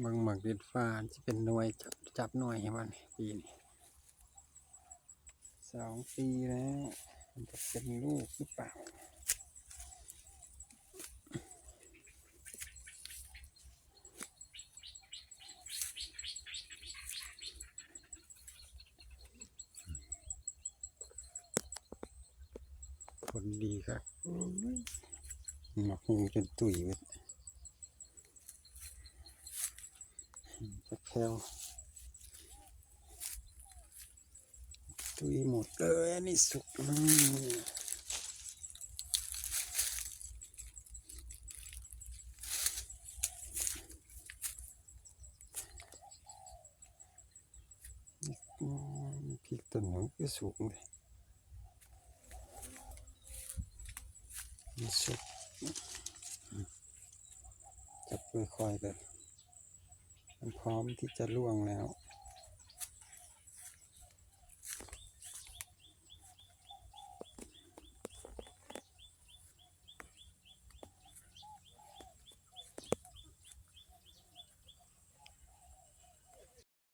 เบิ่งหมักดิดฟ้าจะเป็นหน่วยจับจับหน่วยให้มันปีนี้สองปีแล้วมันจะเป็นลูกหรือเปล่าผลดีครับหมักหูจนตุยเว้ยจะ แคลตุยหมดเลยนนี้สุกมอืมพริกต้นหนึ่งก็สูงเลยมันสุกจับมือคอยกัน มันพร้อมที่จะล่วงแล้ว